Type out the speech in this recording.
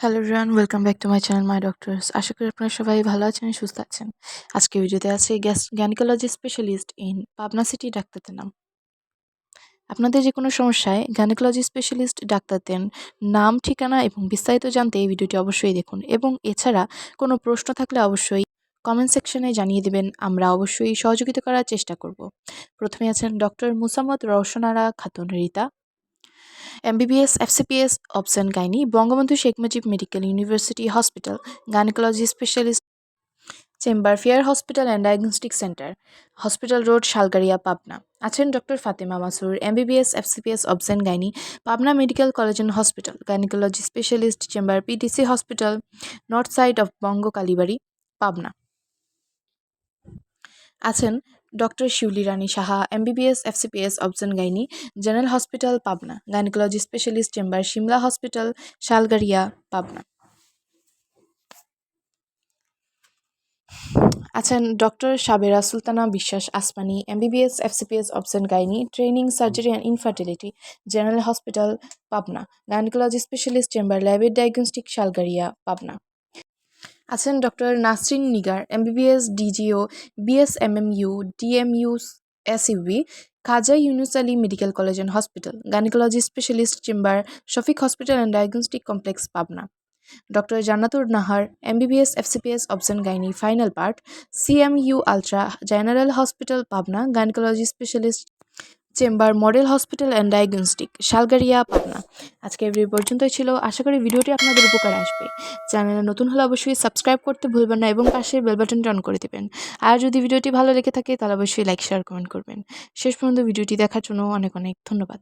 Hello everyone welcome back to my channel my doctors আশা করি আপনারা সবাই ভালো আছেন, সুস্থ আছেন। আজকে ভিডিওতে আছে gas gynaecology specialist in Pabna city ডাক্তারদের নাম। আপনাদের যে কোনো সমস্যায় গ্যানিকোলজি স্পেশালিস্ট ডাক্তারদের নাম, ঠিকানা এবং বিস্তারিত জানতে এই ভিডিওটি অবশ্যই দেখুন। এবং এছাড়া কোনো প্রশ্ন থাকলে অবশ্যই কমেন্ট সেকশনে জানিয়ে দেবেন। আমরা অবশ্যই সহযোগিতা করার চেষ্টা করব। প্রথমে আছেন doctor Musammad Roushanara Khatun, Rita. MBBS FCPS obs and gynae Bangabandhu Sheikh Mujib medical university hospital gynaecology specialist chamber fair hospital and diagnostic centre hospital road Shalgaria Pabna আছেন doctor Fatema Masur MBBS FCPS obs and gynae Pabna medical college and hospital gynaecology specialist chamber PTC hospital north side of Banga Kalibari Pabna আছেন doctor Shiuli Rani Saha MBBS FCPS obs and gynae general hospital Pabna gynaecology specialist chamber Simla hospital Shalgaria Pabna আছেন doctor Sabera Sultana Biswas Asmani MBBS FCPS obs and gynae training surgery and infertility general hospital Pabna gynaecology specialist chamber ল্যাবের diagnostic Shalgaria Pabna আছেন doctor Nasrin Nigar, MBBS, DGO, BSMMU, DMU SUB Khaja Yunus Ali medical college and hospital, gynaecology specialist chamber, Shafiq hospital and diagnostic complex, Pabna. Doctor Jannatur Nahar, MBBS, FCPS obs and gynae, final part, CMU, ultra, general hospital, Pabna, gynaecology specialist chamber model hospital and diagnostic, Shalgaria Pabna আজকে এই পর্যন্তই ছিল। আশা করি ভিডিওটি আপনাদের উপকার আসবে। চ্যানেলে নতুন হলে অবশ্যই সাবস্ক্রাইব করতে ভুলবেন না এবং পাশে বেল বাটনটি অন করে দেবেন। আর যদি ভিডিওটি ভালো লেগে থাকে, তাহলে অবশ্যই লাইক, শেয়ার, কমেন্ট করবেন। শেষ পর্যন্ত ভিডিওটি দেখার জন্য অনেক অনেক ধন্যবাদ।